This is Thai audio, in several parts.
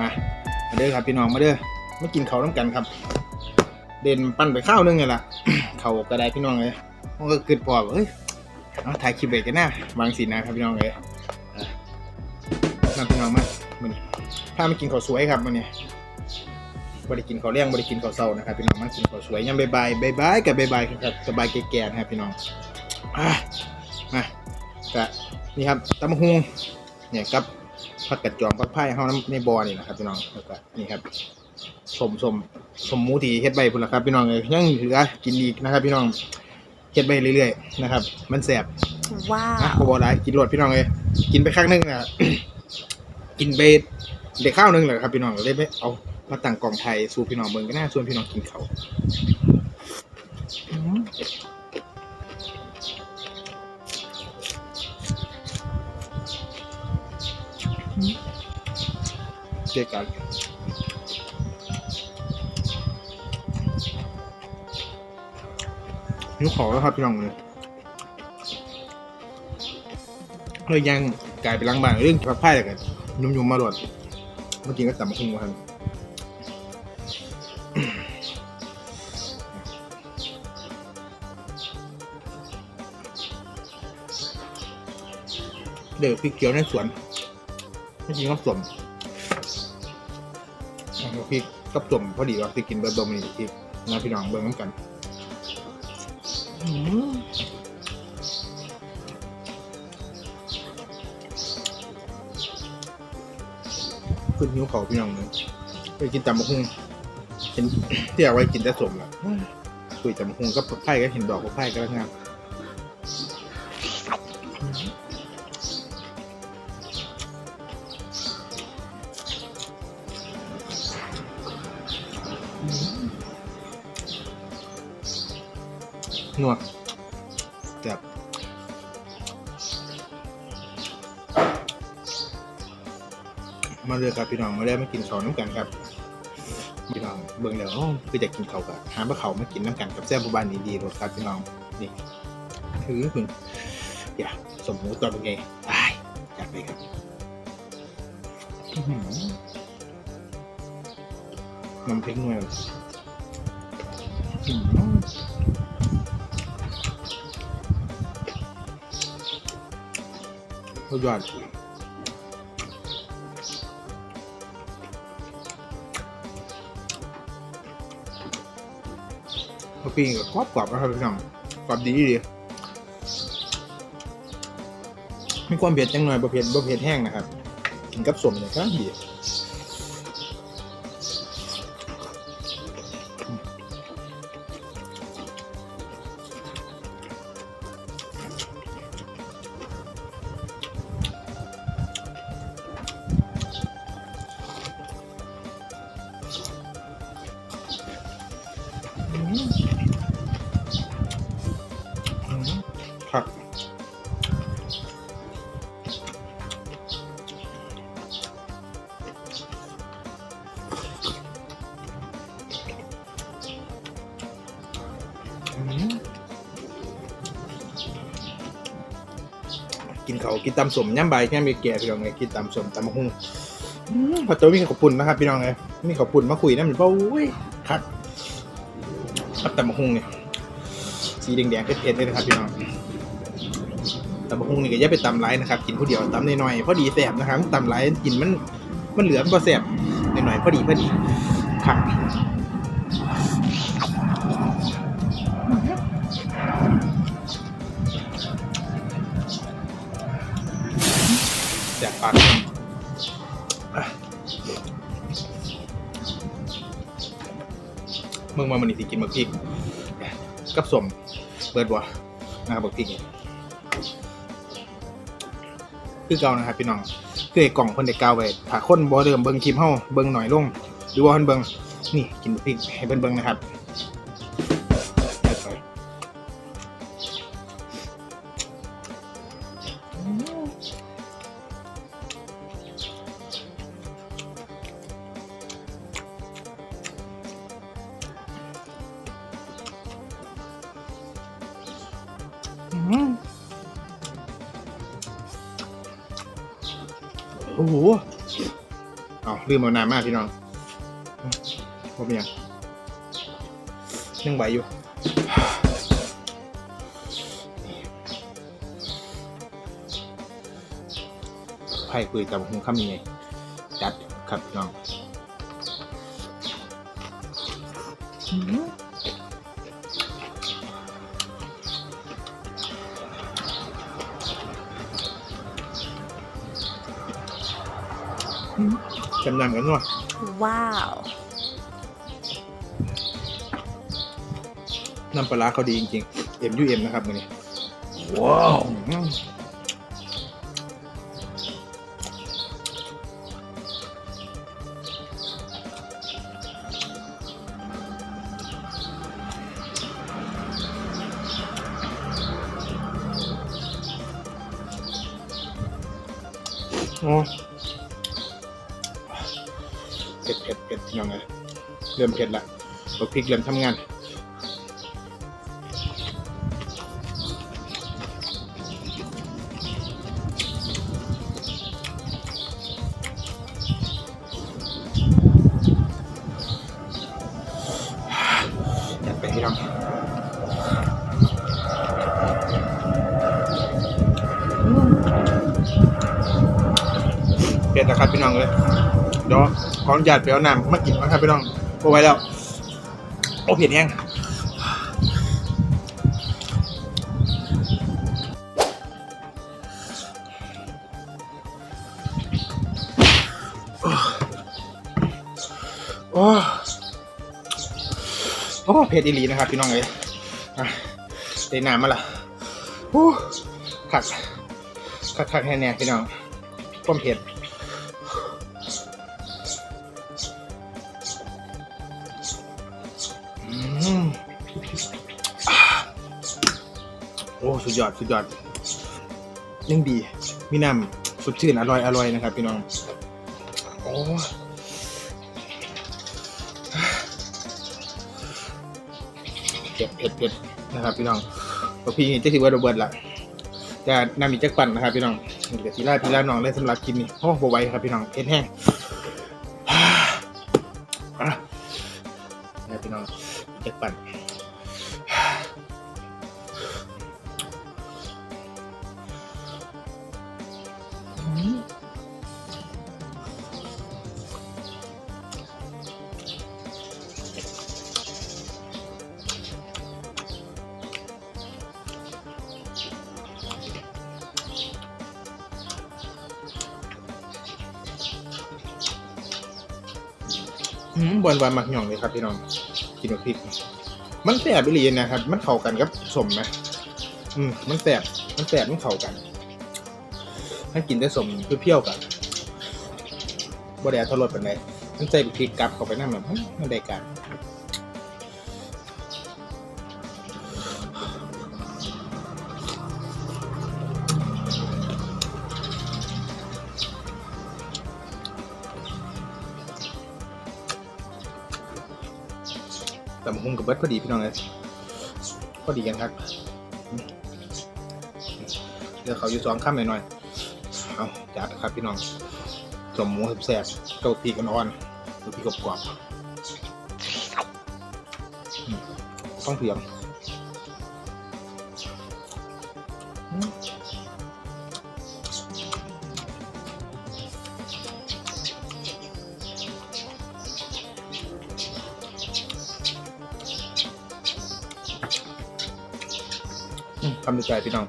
มามาเด้อครับพี่น้องมาเด้อมากินเขาวน้ำกันครับ เด่นปั้นไปข้าวนึงไงล่ะเขากระไดพี่น้องเลยมันก็เกิดพอว่าเฮ้ยเอาถ่ายคลิปเบรกกันน้าวางสีนะครับพี่น้องเลยมาพี่น้องมามันถ้ามากินข้าวสวยครับมันเนี่ยบริกินข้าวเลี้ยงบริกินข้าวเศร้านะครับพี่น้องมากินข้าวสวยยำบายบายบายบายกับบายบายครับสบายแก่ๆนะครับพี่น้องมาก็นี่ครับตำบักฮุง เนี่ยกับผักกัดจอมผักไผ่เฮาน้ำในบ่อนี่นะครับพี่น้องแล้วก็นี่ครับสมสมสมหมูที่เฮ็ดใบพุ่นละครับพี่น้องเอ้ยยังเหลือกินอีกนะครับ พี่น้องเฮ็ดใบเรื่อยๆนะครับ มันแสบว้านะวบ่บ่ได้กินรวดพี่น้องเอ้ยกินไปครั้งหนึงอะกินไปเด็กข้าวหนึงแหละครับพี่น้องเลยไปเอามาตั้งกล่องไทยสู่พี่น้องเบิ่งก็น่าชวนพี่น้องกินเขา วอืมเจ๊กันนิ้วขอแล้วครับพี่น้องเลยเลยยังกลายเป็นลังบางเรื่องพักไพ่เลยกันยุ่มๆมาหลดเมื่อกี้ก็ต่ำคุ้งมาทันเดี๋ยวพริกเกี๊ยวในสวนไม่จริงก็สม พริกกับสมพอดีว่าจะกินเบอร์ดมนี่พริกนะพี่น้องเบิ่งน้ำกันขึ้นหิ้วเขาพี่น้องเลยไปกินตำมะฮุ่งเห็นเที่เอาไว้กินแต่สมละคุยตำมะฮุ่งก็ไผ่ก็เห็นดอกก็ไผ่ก็แล้วงาม นวดแบบมาเลยครับพี่น้องมาเลยมากินข้าวน้ำกันครับพี่น้องเบิ่งแล้วคือจะกินข้าวกับหาบะเขามากินน้ำกันกับแซ่บบ้านนี้ดีรสครับพี่น้องนี่ถือคุณอย่าสมมุติตอนเป็นไงไปจัดไปครับน้ำพริกหน่อย สุดยอดพอปิ้งก็กรอบๆนะครับพี่น้องกรอบดีดีมีความเผ็ดจังหน่อยบะเผ็ดบะเผ็ดแห้งนะครับ กินกับสมเนี่ยก็ดี ครับกินเขากินตำสมย่ำใบแค่มีแก่พี่น้องไงกินตำสมตำมะฮุ่งอืมพอโตมีขาวปุ่นนะครับพี่น้องไงมีขาวปุ่นมาคุยนะมันเป้าอุ้ยคักครับตำมะฮุ่งเนี่ยสีแดงๆเผ็ดๆเลยนะครับพี่น้อง ตำมะฮุ่งนี่ก็อย่าไปตำไรนะครับกินผู้เดียวตำน้อยๆพอดีแสบนะครับตำไรกินมันมันเหลือมันพอแสบหน่อยๆพอดีพอดีคักแสบปากมึงมามันนี่สิกินบักพริกกับสมเบิดบ่นะครับบักพริกนี่ คือเก่านะครับพี่น้องคือไอ้กล่องเพิ่นได้กล่าไปถ้าคนบ่เดิมเบิ่งคลิปเฮาเบิ่งหน่อยลง หรือว่าเพิ่นเบิ่งนี่กินพริกให้เพิ่นเบิ่งนะครับ โอ้โหเอาลืมเอาน้ำมากพี่น้องพบยังยังไหวอยู่ไผ่คุยกับหงคำยังไงจัดครับพี่น้อง จำนำกันว่ะว้าว น้ำปลาร้าเขาดีจริงๆ MUM นะครับมือนี้ว้าวอ้เผ็ดเผ็ดเผ็ดพี่น้องเลยเริ่มเผ็ดละบักพริกเริ่มทำงานเปลี่ยนนะครับพี่น้องเลยเดี๋ยว ขออนุญาตไปเอาน้ำมากินนะครับพี่น้องโอ้ไว้แล้ว โอ้เผ็ดแห้งโอ้โอ้เผ็ดอีหลีนะครับพี่น้องเลยอะได้น้ำมาละขักขักขักแน่ๆพี่น้องความเผ็ด สุดยอดสุดยอดยังดีมีน้ำสดชื่นอร่อยอร่อยนะครับ พี่น้องโอ้เผ็ดเผ็ดเผ็ดนะครับ พี่น้องพอพี่จะถือว่าโรเบิร์ตละจะนำมีจักปั่นนะครับ พี่น้องนี่กับทีล่าทีล่าน้องเลยสำหรับคลิปนี้โอ้โหไวครับพี่น้องเผ็ดแห้ง อืมบวนวานมักหย่องเลยครับพี่น้อง กินกับพริก มันแสบไปเลยนะครับ มันเข้ากันกับสมไหมอืมมันแสบมันแสบมันเข้ากัน ถ้ากินได้สมเปรี้ยวๆกันบ่ได้ทรสปานใดมันใส่พริกกลับเข้าไปนั่นแบบมันได้กา แต่มันคงกับเบิร์ดพอดีพี่น้องเลยพอดีกันครับเดี๋ยวเขาอยู่สองข้ามหน่อยๆเอาจัดครับพี่น้องสมหมูแซ่บๆเกาพีกันอ่อนๆหรือพีกรอบๆต้องเพียง อืมคำดีใจพี่น้อง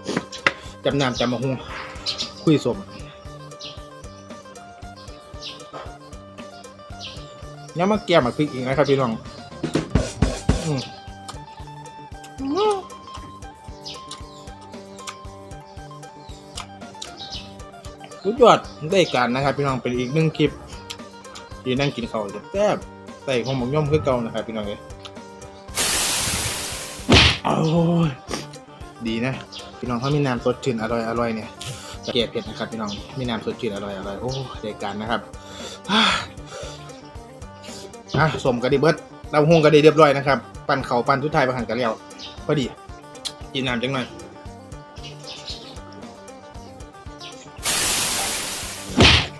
จำนำจำมาหุงคุยสมยังมาแก้มาพริกอีกนะครับพี่น้องอืมสุดยอดได้การนะครับ พี่น้องเป็นอีกหนึ่งคลิป ที่นั่งกินข้าวแซ่บใส่ของหมกย่อมคือเก่านะครับพี่น้องเลยโอ้ย ดีนะพี่น้องเขามีน้ำสดชื่นอร่อยอร่อยเนี่ยจะแก้เผ็ดนะครับพี่น้องมีน้ำสดชื่นอร่อยอร่อยโอ้ได้การนะครับอะสมกระดิเบิดเราหงกระดิเรียบร้อยนะครับ ปั่นเขาปั่นทุกทายประหันกันแล้วพอดีกินน้ำจังหน่อย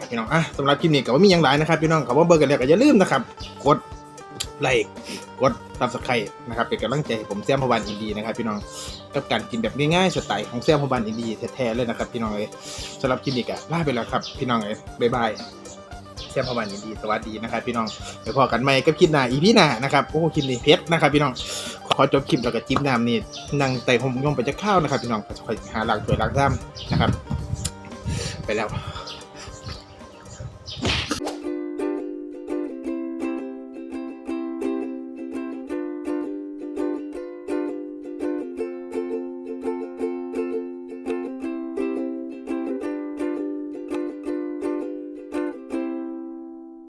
พี่น้องอะสำหรับคลิปนี้ก็ว่ามีอย่างไรนะครับพี่น้องขาว่าเบอร์กันแล้วก็อย่าลืมนะครับกดไลค์ กดซับสไครต์นะครับเป็นกำลังใจให้ผมแซมพวันอินดีนะครับพี่น้องกับการกินแบบง่ายๆสไตล์ของแซมพวันอินดีแท้ๆเลยนะครับพี่น้องเลยสำหรับคลินี้ก็ลาไปแล้วครับพี่น้องเลยบ๊ายบายแซมพวันอินดีสวัสดีนะครับพี่น้องไปพอกันใหม่กับคลิปหน้าอีพีหน้านะครับโอ้คลิปนี้เพชรนะครับพี่น้องขอจบคลิปแล้วก็จิ้มน้ำนี่นั่งไต่ผมย่อมไปจะข้าวนะครับพี่น้องคอยหาล้างถวยล้างซ้ำนะครับ ไปแล้ว